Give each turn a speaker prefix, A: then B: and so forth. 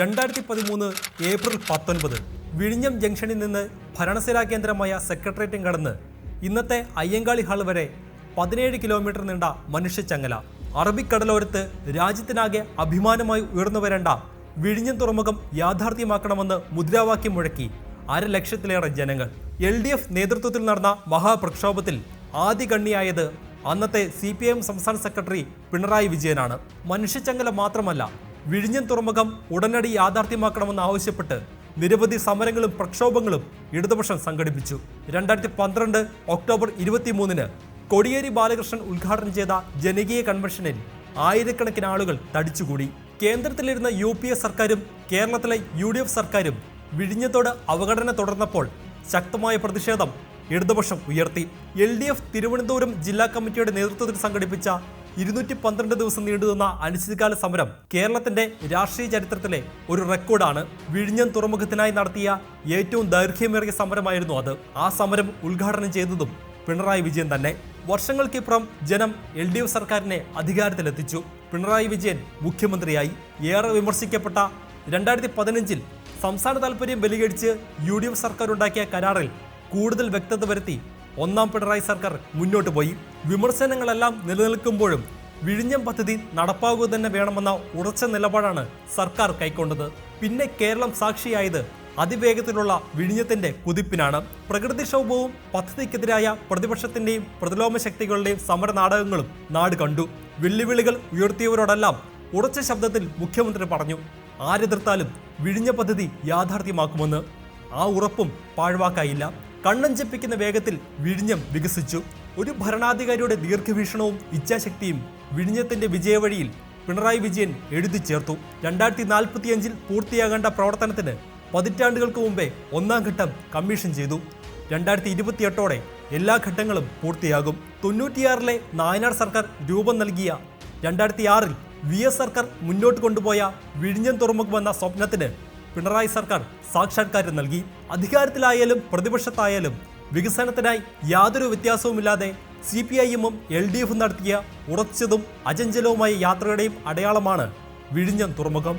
A: രണ്ടായിരത്തി പതിമൂന്ന് ഏപ്രിൽ പത്തൊൻപത് വിഴിഞ്ഞം ജംഗ്ഷനിൽ നിന്ന് ഭരണസേനാ കേന്ദ്രമായ സെക്രട്ടേറിയറ്റും കടന്ന് ഇന്നത്തെ അയ്യങ്കാളി ഹാൾ വരെ പതിനേഴ് കിലോമീറ്റർ നീണ്ട മനുഷ്യച്ചങ്ങല. അറബിക്കടലോരത്ത് രാജ്യത്തിനാകെ അഭിമാനമായി ഉയർന്നു വരേണ്ട വിഴിഞ്ഞം തുറമുഖം യാഥാർത്ഥ്യമാക്കണമെന്ന് മുദ്രാവാക്യം മുഴക്കി അര ലക്ഷത്തിലേറെ ജനങ്ങൾ. എൽ ഡി എഫ് നേതൃത്വത്തിൽ നടന്ന മഹാപ്രക്ഷോഭത്തിൽ ആദ്യ കണ്ണിയായത് അന്നത്തെ സി പി എം സംസ്ഥാന സെക്രട്ടറി പിണറായി വിജയനാണ്. മനുഷ്യച്ചങ്ങല മാത്രമല്ല വിഴിഞ്ഞം തുറമുഖം ഉടനടി യാഥാർത്ഥ്യമാക്കണമെന്ന് ആവശ്യപ്പെട്ട് നിരവധി സമരങ്ങളും പ്രക്ഷോഭങ്ങളും ഇടതുപക്ഷം സംഘടിപ്പിച്ചു. രണ്ടായിരത്തി പന്ത്രണ്ട് ഒക്ടോബർ ഇരുപത്തിമൂന്നിന് കൊടിയേരി ബാലകൃഷ്ണൻ ഉദ്ഘാടനം ചെയ്ത ജനകീയ കൺവെൻഷനിൽ ആയിരക്കണക്കിന് ആളുകൾ തടിച്ചുകൂടി. കേന്ദ്രത്തിലിരുന്ന യു പി എ സർക്കാരും കേരളത്തിലെ യു ഡി എഫ് സർക്കാരും വിഴിഞ്ഞത്തോട് അവഗണന തുടർന്നപ്പോൾ ശക്തമായ പ്രതിഷേധം ഇടതുപക്ഷം ഉയർത്തി. എൽ ഡി എഫ് തിരുവനന്തപുരം ജില്ലാ കമ്മിറ്റിയുടെ നേതൃത്വത്തിൽ സംഘടിപ്പിച്ച ഇരുന്നൂറ്റി പന്ത്രണ്ട് ദിവസം നീണ്ടുനിന്ന അനിശ്ചിതകാല സമരം കേരളത്തിന്റെ രാഷ്ട്രീയ ചരിത്രത്തിലെ ഒരു റെക്കോർഡാണ് വിഴിഞ്ഞം തുറമുഖത്തിനായി നടത്തിയ ഏറ്റവും ദൈർഘ്യമേറിയ സമരമായിരുന്നു അത്. ആ സമരം ഉദ്ഘാടനം ചെയ്തതും പിണറായി വിജയൻ തന്നെ. വർഷങ്ങൾക്കിപ്പുറം ജനം എൽ ഡി എഫ് സർക്കാരിനെ അധികാരത്തിലെത്തിച്ചു. പിണറായി വിജയൻ മുഖ്യമന്ത്രിയായി. ഏറെ വിമർശിക്കപ്പെട്ട രണ്ടായിരത്തി പതിനഞ്ചിൽ സംസ്ഥാന താല്പര്യം ബലികടിച്ച് യു ഡി എഫ് സർക്കാർ ഉണ്ടാക്കിയ കരാറിൽ കൂടുതൽ വ്യക്തത വരുത്തി ഒന്നാം പിണറായി സർക്കാർ മുന്നോട്ട് പോയി. വിമർശനങ്ങളെല്ലാം നിലനിൽക്കുമ്പോഴും വിഴിഞ്ഞം പദ്ധതി നടപ്പാകുക തന്നെ വേണമെന്ന ഉറച്ച നിലപാടാണ് സർക്കാർ കൈക്കൊണ്ടത്. പിന്നെ കേരളം സാക്ഷിയായത് അതിവേഗത്തിലുള്ള വിഴിഞ്ഞത്തിന്റെ കുതിപ്പിനാണ്. പ്രകൃതിക്ഷോഭവും പദ്ധതിക്കെതിരായ പ്രതിപക്ഷത്തിന്റെയും പ്രതിലോമ ശക്തികളുടെയും സമര നാടകങ്ങളും നാട് കണ്ടു. വെല്ലുവിളികൾ ഉയർത്തിയവരോടെല്ലാം ഉറച്ച ശബ്ദത്തിൽ മുഖ്യമന്ത്രി പറഞ്ഞു ആരെതിർത്താലും വിഴിഞ്ഞ പദ്ധതി യാഥാർത്ഥ്യമാക്കുമെന്ന്. ആ ഉറപ്പും പാഴ്വാക്കായില്ല. കണ്ണഞ്ചപ്പിക്കുന്ന വേഗത്തിൽ വിഴിഞ്ഞം വികസിച്ചു. ഒരു ഭരണാധികാരിയുടെ ദീർഘവീക്ഷണവും ഇച്ഛാശക്തിയും വിഴിഞ്ഞത്തിന്റെ വിജയവഴിയിൽ പിണറായി വിജയൻ എഴുതി ചേർത്തു. രണ്ടായിരത്തി നാൽപ്പത്തിയഞ്ചിൽ പൂർത്തിയാകേണ്ട പ്രവർത്തനത്തിന് പതിറ്റാണ്ടുകൾക്ക് മുമ്പേ ഒന്നാം ഘട്ടം കമ്മീഷൻ ചെയ്തു. രണ്ടായിരത്തി ഇരുപത്തിയെട്ടോടെ എല്ലാ ഘട്ടങ്ങളും പൂർത്തിയാകും. തൊണ്ണൂറ്റിയാറിലെ നായനാർ സർക്കാർ രൂപം നൽകിയ രണ്ടായിരത്തി ആറിൽ വി എസ് സർക്കാർ മുന്നോട്ട് കൊണ്ടുപോയ വിഴിഞ്ഞം തുറമുഖമെന്ന സ്വപ്നത്തിന് പിണറായി സർക്കാർ സാക്ഷാത്കാരം നൽകി. അധികാരത്തിലായാലും പ്രതിപക്ഷത്തായാലും വികസനത്തിനായി യാതൊരു വ്യത്യാസവുമില്ലാതെ C P I L D എഫും നടത്തിയ ഉറച്ചതും അചഞ്ചലവുമായ യാത്രയുടെയും അടയാളമാണ് വിഴിഞ്ഞം തുറമുഖം.